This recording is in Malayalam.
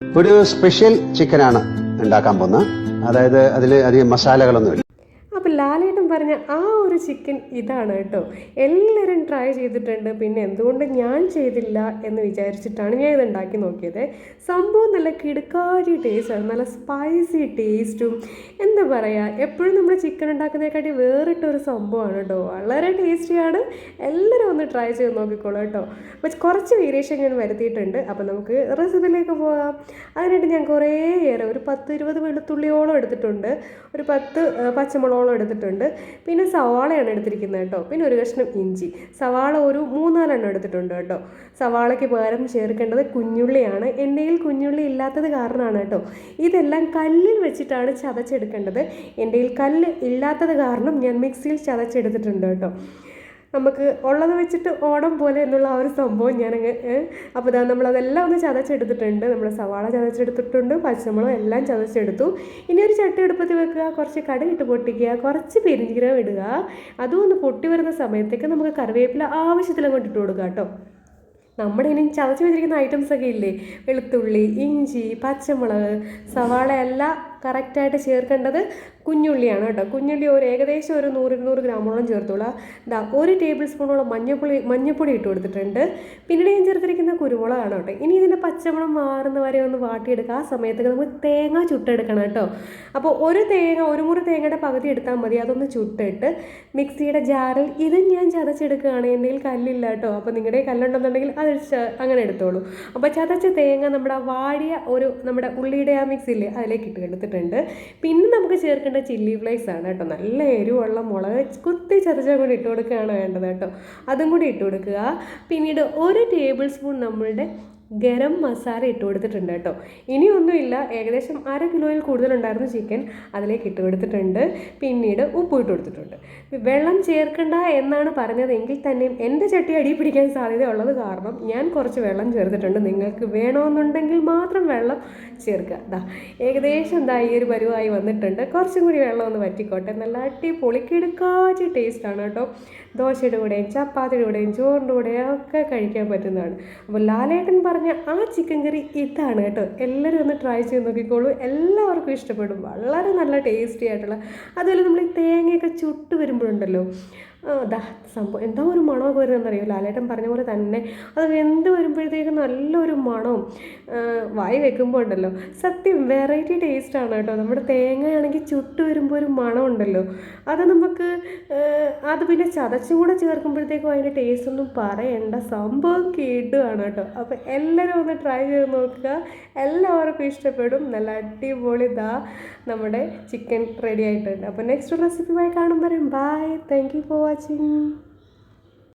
ഒരു സ്പെഷ്യൽ ചിക്കനാണ് ഉണ്ടാക്കാൻ പോകുന്നത്. അതായത് അതിൽ അധികം മസാലകളൊന്നുമില്ല. ലാലേട്ടൻ പറഞ്ഞ ആ ഒരു ചിക്കൻ ഇതാണ് കേട്ടോ. എല്ലാവരും ട്രൈ ചെയ്തിട്ടുണ്ട്. പിന്നെ എന്തുകൊണ്ട് ഞാൻ ചെയ്തില്ല എന്ന് വിചാരിച്ചിട്ടാണ് ഞാൻ ഇത് ഉണ്ടാക്കി നോക്കിയത്. സംഭവം നല്ല കിടുക്കാരി ടേസ്റ്റാണ് നല്ല സ്പൈസി ടേസ്റ്റും എന്താ പറയുക എപ്പോഴും നമ്മൾ ചിക്കൻ ഉണ്ടാക്കുന്നതിനെക്കാട്ടി വേറിട്ടൊരു സംഭവമാണ് കേട്ടോ. വളരെ ടേസ്റ്റിയാണ് എല്ലാവരും ഒന്ന് ട്രൈ ചെയ്ത് നോക്കിക്കോളൂ കേട്ടോ. കുറച്ച് വേരിയേഷൻ ഞാൻ വരുത്തിയിട്ടുണ്ട്. അപ്പോൾ നമുക്ക് റെസിപ്പിയിലേക്ക് പോകാം. അതിനായിട്ട് ഞാൻ കുറേ ഏറെ ഒരു പത്ത് ഇരുപത് വെളുത്തുള്ളിയോളം എടുത്തിട്ടുണ്ട്. ഒരു പത്ത് പച്ചമുളകോളം എടുത്തിട്ടുണ്ട്. പിന്നെ സവാളയാണ് എടുത്തിരിക്കുന്നത് കേട്ടോ. പിന്നെ ഒരു കഷ്ണം ഇഞ്ചി. സവാള ഒരു മൂന്നാലെണ്ണം എടുത്തിട്ടുണ്ട് കേട്ടോ. സവാളയ്ക്ക് പകരം ചേർക്കേണ്ടത് കുഞ്ഞുള്ളിയാണ്. എന്റെ കയ്യിൽ കുഞ്ഞുള്ളി ഇല്ലാത്തത് കാരണമാണ് കേട്ടോ. ഇതെല്ലാം കല്ലിൽ വെച്ചിട്ടാണ് ചതച്ചെടുക്കേണ്ടത്. എന്റെ കയ്യിൽ കല്ല് ഇല്ലാത്തത് കാരണം ഞാൻ മിക്സിയിൽ ചതച്ചെടുത്തിട്ടുണ്ട് കേട്ടോ. നമുക്ക് ഉള്ളത് വെച്ചിട്ട് ഓടം പോലെ എന്നുള്ള ആ ഒരു സംഭവം ഞാനങ്ങ് അപ്പോൾ ഇതാ നമ്മളതെല്ലാം ഒന്ന് ചതച്ചെടുത്തിട്ടുണ്ട്. നമ്മൾ സവാള ചതച്ചെടുത്തിട്ടുണ്ട് പച്ചമുളക് എല്ലാം ചതച്ചെടുത്തു. ഇനി ഒരു ചട്ടി എടുപ്പത്തിൽ വെക്കുക കുറച്ച് കടുകിട്ട് പൊട്ടിക്കുക കുറച്ച് പെരിഞ്ജീരകം ഇടുക. അതും ഒന്ന് പൊട്ടി വരുന്ന സമയത്തേക്ക് നമുക്ക് കറിവേപ്പില ആവശ്യത്തിൽ അങ്ങോട്ട് ഇട്ട് കൊടുക്കുക കേട്ടോ. നമ്മുടെ ഇനി ചതച്ച് വെച്ചിരിക്കുന്ന ഐറ്റംസ് ഒക്കെ ഇല്ലേ? വെളുത്തുള്ളി ഇഞ്ചി പച്ചമുളക് സവാള എല്ലാം കറക്റ്റായിട്ട് ചേർക്കേണ്ടത് കുഞ്ഞുള്ളിയാണ് കേട്ടോ. കുഞ്ഞുള്ളി ഒരു ഏകദേശം ഒരു നൂറ് ഇരുന്നൂറ് ഗ്രാമോളം ചേർത്തോളാം. ഇതാ ഒരു ടേബിൾ സ്പൂണോളം മഞ്ഞപ്പൊടി മഞ്ഞപ്പൊടി ഇട്ട് കൊടുത്തിട്ടുണ്ട്. പിന്നീട് ഞാൻ ചേർത്തിരിക്കുന്ന കുരുമുളകാണ് കേട്ടോ. ഇനി ഇതിന്റെ പച്ചമുളം മാറുന്ന വരെ ഒന്ന് വാട്ടിയെടുക്കുക ആ സമയത്തൊക്കെ നമുക്ക് തേങ്ങ ചുട്ടെടുക്കണം കേട്ടോ. അപ്പോൾ ഒരു തേങ്ങ ഒരു മുറി തേങ്ങയുടെ പകുതി എടുത്താൽ മതി. അതൊന്ന് ചുട്ടിട്ട് മിക്സിയുടെ ജാറിൽ ഇത് ഞാൻ ചതച്ചെടുക്കുകയാണ് എന്റെ കല്ലില്ല കേട്ടോ. അപ്പോൾ നിങ്ങളുടെ കല്ലുണ്ടെന്നുണ്ടെങ്കിൽ അത് അങ്ങനെ എടുത്തോളൂ. അപ്പോൾ ചതച്ച തേങ്ങ നമ്മുടെ വാടിയ ഒരു നമ്മുടെ ഉള്ളിയുടെ ആ മിക്സിയില്ലേ അതിലേക്ക് ഇട്ട് എടുത്തിട്ടുണ്ട് പിന്നെ നമുക്ക് ചേർക്കേണ്ട ചില്ലി ഫ്ലേക്സ് ആണ് കേട്ടോ. നല്ല എരിവുള്ള മുളക് കുത്തി ചതച്ചാൽ കൂടി ഇട്ട് കൊടുക്കുകയാണ് വേണ്ടത് കേട്ടോ. അതും കൂടി ഇട്ട് കൊടുക്കുക. പിന്നീട് ഒരു ടേബിൾ സ്പൂൺ നമ്മളുടെ ഗരം മസാല ഇട്ട് കൊടുത്തിട്ടുണ്ട് കേട്ടോ. ഇനിയൊന്നുമില്ല. ഏകദേശം അര കിലോയിൽ കൂടുതലുണ്ടായിരുന്നു ചിക്കൻ അതിലേക്ക് ഇട്ട് കൊടുത്തിട്ടുണ്ട്. പിന്നീട് ഉപ്പ് ഇട്ട് കൊടുത്തിട്ടുണ്ട്. വെള്ളം ചേർക്കണ്ട എന്നാണ് പറഞ്ഞതെങ്കിൽ തന്നെയും എന്റെ ചട്ടി അടി പിടിക്കാൻ സാധ്യതയുള്ളത് കാരണം ഞാൻ കുറച്ച് വെള്ളം ചേർത്തിട്ടുണ്ട്. നിങ്ങൾക്ക് വേണമെന്നുണ്ടെങ്കിൽ മാത്രം വെള്ളം ചേർക്കുക. ദാ ഏകദേശം ദാ ഈ ഒരു പരുവായി വന്നിട്ടുണ്ട്. കുറച്ചും കൂടി വെള്ളം ഒന്ന് വറ്റിക്കോട്ടെ. നല്ല അടിപൊളി കിടുക്കാച്ചി ടേസ്റ്റാണ് കേട്ടോ. ദോശയുടെ കൂടെയും ചപ്പാത്തിയുടെ കൂടെയും ചോറിന്റെ കൂടെയും ഒക്കെ കഴിക്കാൻ പറ്റുന്നതാണ്. അപ്പോൾ ലാലേട്ടൻ പറഞ്ഞ ആ ചിക്കൻ കറി ഇതാണ് കേട്ടോ. എല്ലാവരും ഒന്ന് ട്രൈ ചെയ്ത് നോക്കിക്കോളൂ. എല്ലാവർക്കും ഇഷ്ടപ്പെടും. വളരെ നല്ല ടേസ്റ്റി ആയിട്ടുള്ള അതുപോലെ നമ്മൾ ഈ തേങ്ങയൊക്കെ ചുട്ട് വരുമ്പോഴുണ്ടല്ലോ. ദാ സംഭവം എന്താ ഒരു മണമൊക്കെ വരുന്നതെന്നറിയോ? ലാലേട്ടൻ പറഞ്ഞ പോലെ തന്നെ അത് വെന്ത് വരുമ്പോഴത്തേക്ക് നല്ലൊരു മണവും വായി വെക്കുമ്പോൾ ഉണ്ടല്ലോ. സത്യം വെറൈറ്റി ടേസ്റ്റാണ് കേട്ടോ. നമ്മുടെ തേങ്ങയാണെങ്കിൽ ചുട്ട് വരുമ്പോൾ ഒരു മണം ഉണ്ടല്ലോ അത് നമുക്ക് അത് പിന്നെ ചതച്ചും കൂടെ ചേർക്കുമ്പോഴത്തേക്കും അതിന്റെ ടേസ്റ്റ് ഒന്നും പറയണ്ട. സംഭവം കേടുവാണ് കേട്ടോ. അപ്പോൾ എല്ലാവരും ഒന്ന് ട്രൈ ചെയ്ത് നോക്കുക. എല്ലാവർക്കും ഇഷ്ടപ്പെടും. നല്ല അടിപൊളി ഇതാ നമ്മുടെ ചിക്കൻ റെഡി ആയിട്ടുണ്ട്. അപ്പോൾ നെക്സ്റ്റ് റെസിപ്പിയുമായി കാണുമ്പോൾ bye thank you for watching